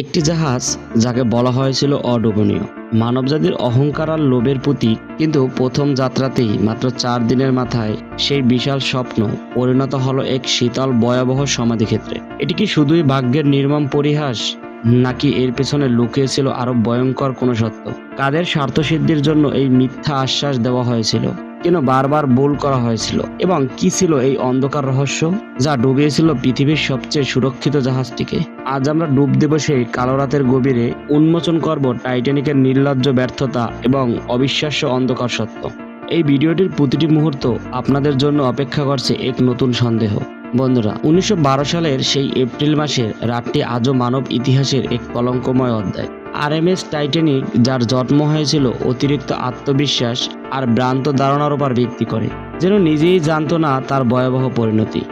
একটি জাহাজ যাকে বলা হয়েছিল অডুবনীয়। মানবজাতির অহংকার আর লোভের প্রতীক, কিন্তু প্রথম যাত্রাতেই মাত্র চার দিনের মাথায় সেই বিশাল স্বপ্ন পরিণত হলো এক শীতল ভয়াবহ সমাধিক্ষেত্রে। এটি কি শুধুই ভাগ্যের নির্মম পরিহাস, নাকি এর পেছনে লুকিয়ে ছিল আরও ভয়ঙ্কর কোনো সত্য? কাদের স্বার্থসিদ্ধির জন্য এই মিথ্যা আশ্বাস দেওয়া হয়েছিল? কেন বারবার ভুল করা হয়েছিল? এবং কি ছিল এই অন্ধকার রহস্য? যা ডুবিয়েছিল পৃথিবীর সবচেয়ে সুরক্ষিত জাহাজটিকে। আজ আমরা ডুব দেব সেই কালো রাতের গভীরে উন্মোচন করব টাইটানিকের নির্লজ্জ ব্যর্থতা এবং অবিশ্বাস্য অন্ধকার সত্য। এই ভিডিওটির প্রতিটি মুহূর্ত আপনাদের জন্য অপেক্ষা করছে এক নতুন সন্দেহ। বন্ধুরা, উনিশশো বারো সালের সেই এপ্রিল মাসের রাতটি আজও মানব ইতিহাসের এক কলঙ্কময় অধ্যায়। আর এম এস টাইটানিক, যার জন্ম হয়েছিল অতিরিক্ত আত্মবিশ্বাস আর ভ্রান্ত ধারণার উপর ভিত্তি করে, যেন নিজেই জানতো না তার ভয়াবহ পরিণতি।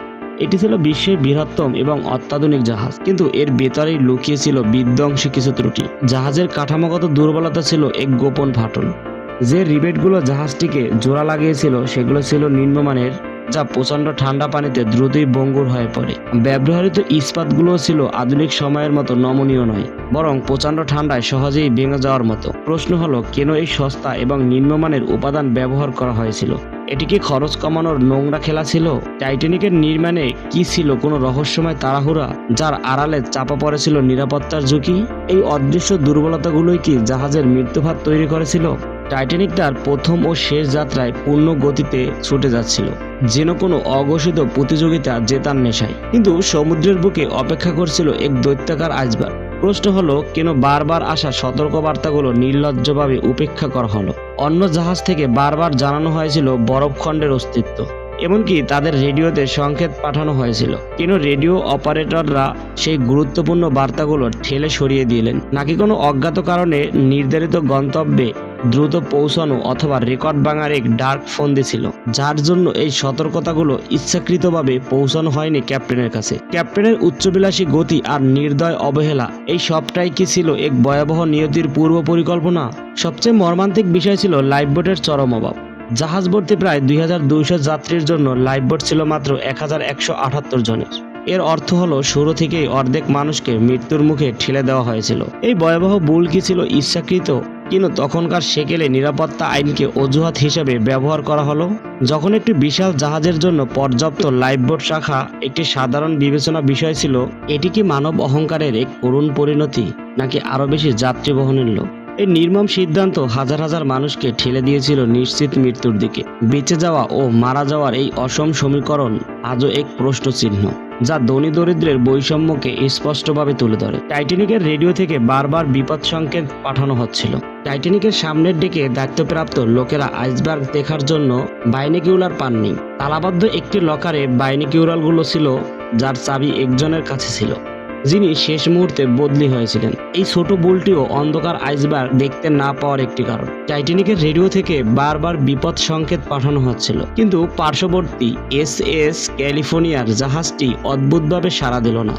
এটি ছিল বিশ্বের বৃহত্তম এবং অত্যাধুনিক জাহাজ, কিন্তু এর ভেতরেই লুকিয়ে ছিল বিধ্বংসী কিছু ত্রুটি। জাহাজের কাঠামোগত দুর্বলতা ছিল এক গোপন ফাটল। যে রিবেটগুলো জাহাজটিকে জোড়া লাগিয়েছিল, সেগুলো ছিল নিম্নমানের যা প্রচণ্ড ঠান্ডা পানিতে দ্রুতই বঙ্গুর হয়ে পড়ে। ব্যবহৃত ইস্পাতগুলোও ছিল আধুনিক সময়ের মতো নমনীয় নয়, বরং প্রচণ্ড ঠান্ডায় সহজেই ভেঙে যাওয়ার মতো। প্রশ্ন হলো, কেন এই সস্তা এবং নিম্নমানের উপাদান ব্যবহার করা হয়েছিল? এটি কি খরচ কমানোর নোংরা খেলা ছিল। টাইটানিকের নির্মাণে কি ছিল কোনো রহস্যময় তাড়াহুড়া, যার আড়ালে চাপা পড়েছিল নিরাপত্তার ঝুঁকি? এই অদৃশ্য দুর্বলতাগুলোই কি জাহাজের মৃত্যুভাত তৈরি করেছিল? টাইটানিক তার প্রথম ও শেষ যাত্রায় পূর্ণ গতিতে ছুটে যাচ্ছিল। যেন কোনো অঘোষিত প্রতিযোগিতা জেতার নেশায়। কিন্তু সমুদ্রের বুকে অপেক্ষা করছিল এক দৈত্যাকার আইসবার্গ। প্রশ্ন হলো, কেন বারবার আসা সতর্কবার্তাগুলো নির্লজ্জভাবে উপেক্ষা করা হলো? অন্য জাহাজ থেকে বারবার জানানো হয়েছিল বরফখণ্ডের অস্তিত্ব। এমনকি তাদের রেডিওতে সংকেত পাঠানো হয়েছিল। কেন রেডিও অপারেটররা সেই গুরুত্বপূর্ণ বার্তাগুলো ঠেলে সরিয়ে দিলেন? নাকি কোনো অজ্ঞাত কারণে নির্ধারিত গন্তব্যে দ্রুত পৌঁছানো অথবা রেকর্ড ভাঙার এক ডার্ক ফন্দি ছিল যার জন্য এই সতর্কতাগুলো ইচ্ছাকৃতভাবে পৌঁছানো হয়নি ক্যাপ্টেনের কাছে। ক্যাপ্টেনের উচ্চবিলাসী গতি আর নির্দয় অবহেলা, এই সবটাই কি ছিল এক ভয়াবহ নিয়তির পূর্ব পরিকল্পনা? সবচেয়ে মর্মান্তিক বিষয় ছিল লাইফবোটের চরম অভাব। জাহাজ ভর্তি প্রায় দুই হাজার দুইশ যাত্রীর জন্য লাইফবোট ছিল মাত্র এক হাজার একশো আটাত্তর জনের। এর অর্থ হলো, শুরু থেকেই অর্ধেক মানুষকে মৃত্যুর মুখে ঠেলে দেওয়া হয়েছিল। এই ভয়াবহ ভুল কি ছিল ইচ্ছাকৃত? কিন্তু তখনকার সেকেলে নিরাপত্তা আইনকে অজুহাত হিসেবে ব্যবহার করা হলো। যখন একটি বিশাল জাহাজের জন্য পর্যাপ্ত লাইফবোট শাখা একটি সাধারণ বিবেচনা বিষয় ছিল, এটি কি মানব অহংকারের এক করুণ পরিণতি নাকি আরও বেশি যাত্রী বহনের লোক? এই নির্মম সিদ্ধান্ত হাজার হাজার মানুষকে ঠেলে দিয়েছিল নিশ্চিত মৃত্যুর দিকে। বেঁচে যাওয়া ও মারা যাওয়ার এই অসম সমীকরণ আজও এক প্রশ্ন চিহ্ন যা ধনী দরিদ্রের বৈষম্যকে স্পষ্টভাবে তুলে ধরে। টাইটানিকের রেডিও থেকে বারবার বিপদ সংকেত পাঠানো হচ্ছিল। টাইটানিকের সামনের দিকে দায়িত্বপ্রাপ্ত লোকেরা আইসবার্গ দেখার জন্য বাইনিকিউলার পাননি। তালাবদ্ধ একটি লকারে বাইনিকিউরালগুলো ছিল, যার চাবি একজনের কাছে ছিল। যিনি শেষ মুহূর্তে বদলি হয়েছিলেন। এই ছোট বুলটিও অন্ধকার আইসবার্গ দেখতে না পাওয়ার একটি কারণ। টাইটানিকের রেডিও থেকে বারবার বিপদ সংকেত পাঠানো হচ্ছিল। কিন্তু পার্শ্ববর্তী এস এস ক্যালিফোর্নিয়ার জাহাজটি অদ্ভুতভাবে সাড়া দিল না।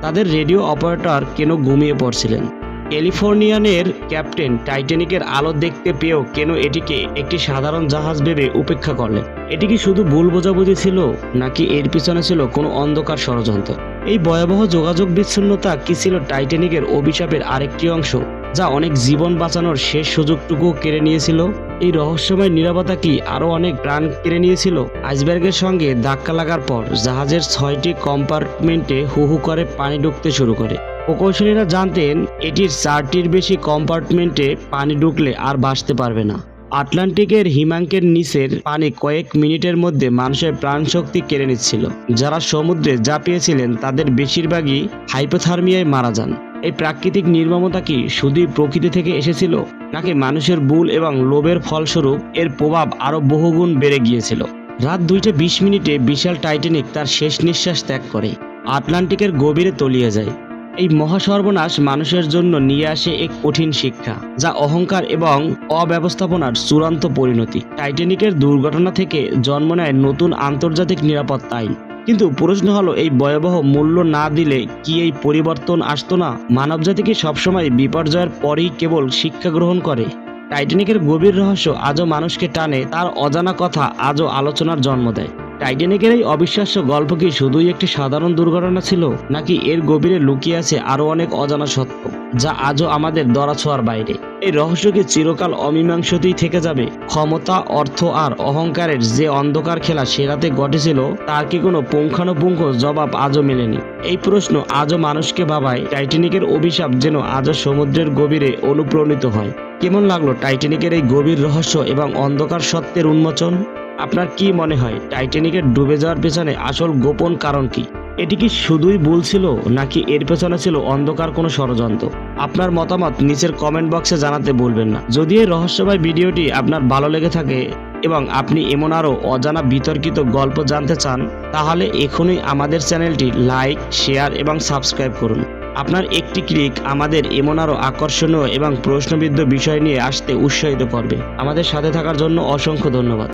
তাদের রেডিও অপারেটর কেন ঘুমিয়ে পড়ছিলেন? ক্যালিফোর্নিয়ানের ক্যাপ্টেন টাইটানিকের আলো দেখতে পেয়েও কেন এটিকে একটি সাধারণ জাহাজ ভেবে উপেক্ষা করলেন? এটি কি শুধু ভুল বোঝাবুঝি ছিল, নাকি এর পিছনে ছিল কোনো অন্ধকার ষড়যন্ত্র? এই ভয়াবহ যোগাযোগ বিচ্ছিন্নতা কি ছিল টাইটানিকের অভিশাপের আরেকটি অংশ, যা অনেক জীবন বাঁচানোর শেষ সুযোগটুকু কেড়ে নিয়েছিল? এই রহস্যময় নিরাপত্তা কি আরও অনেক প্রাণ কেড়ে নিয়েছিল? আইসবার্গের সঙ্গে ধাক্কা লাগার পর জাহাজের ছয়টি কম্পার্টমেন্টে হু হু করে পানি ঢুকতে শুরু করে। প্রকৌশলীরা জানতেন, এটির চারটির বেশি কম্পার্টমেন্টে পানি ঢুকলে আর বাঁচতে পারবে না। আটলান্টিকের হিমাঙ্কের নিচের পানি কয়েক মিনিটের মধ্যে মানুষের প্রাণশক্তি কেড়ে নিচ্ছিল। যারা সমুদ্রে ঝাঁপিয়েছিলেন তাদের বেশিরভাগই হাইপোথার্মিয়ায় মারা যান। এই প্রাকৃতিক নির্মমতা কি শুধুই প্রকৃতি থেকে এসেছিল, নাকি মানুষের ভুল এবং লোভের ফলস্বরূপ এর প্রভাব আরও বহুগুণ বেড়ে গিয়েছিল? রাত দুইটা বিশ মিনিটে বিশাল টাইটানিক তার শেষ নিঃশ্বাস ত্যাগ করে। আটলান্টিকের গভীরে তলিয়ে যায়। এই মহাসর্বনাশ মানুষের জন্য নিয়ে আসে এক কঠিন শিক্ষা, যা অহংকার এবং অব্যবস্থাপনার চূড়ান্ত পরিণতি। টাইটানিকের দুর্ঘটনা থেকে জন্ম নেয় নতুন আন্তর্জাতিক নিরাপত্তা আইন। কিন্তু প্রশ্ন হলো, এই ভয়াবহ মূল্য না দিলে কি এই পরিবর্তন আসতো না? মানবজাতি কি সবসময় বিপর্যয়ের পরেই কেবল শিক্ষা গ্রহণ করে? টাইটানিকের গভীর রহস্য আজও মানুষকে টানে, তার অজানা কথা আজও আলোচনার জন্ম দেয়। টাইটানিকের এই অবিশ্বাস্য গল্প কি শুধুই একটি সাধারণ দুর্ঘটনা ছিল, নাকি এর গভীরে লুকিয়ে আছে আরও অনেক অজানা সত্য, যা আজও আমাদের দরাছোঁয়ার বাইরে? এই রহস্য কি চিরকাল অমীমাংসতেই থেকে যাবে? ক্ষমতা, অর্থ আর অহংকারের যে অন্ধকার খেলা সে রাতে ঘটেছিল, তার কি কোনো পুঙ্খানুপুঙ্খ জবাব আজও মেলেনি? এই প্রশ্ন আজও মানুষকে ভাবায় টাইটানিকের অভিশাপ যেন আজও সমুদ্রের গভীরে অনুপ্রাণিত হয়। কেমন লাগল টাইটানিকের এই গভীর রহস্য এবং অন্ধকার সত্যের উন্মোচন? আপনার কি মনে হয় টাইটানিকের ডুবে যাওয়ার পেছনে আসল গোপন কারণ কি? এটি কি শুধুই ভুল ছিল, নাকি এর পেছনে ছিল অন্ধকার কোনো ষড়যন্ত্র? আপনার মতামত নিচের কমেন্ট বক্সে জানাতে ভুলবেন না। যদি এই রহস্যময় ভিডিওটি আপনার ভালো লেগে থাকে এবং আপনি এমন আরও অজানা বিতর্কিত গল্প জানতে চান, তাহলে এখনই আমাদের চ্যানেলটি লাইক, শেয়ার এবং সাবস্ক্রাইব করুন। আপনার একটি ক্লিক আমাদের এমন আরও আকর্ষণীয় এবং প্রশ্নবিদ্ধ বিষয় নিয়ে আসতে উৎসাহিত করবে। আমাদের সাথে থাকার জন্য অসংখ্য ধন্যবাদ।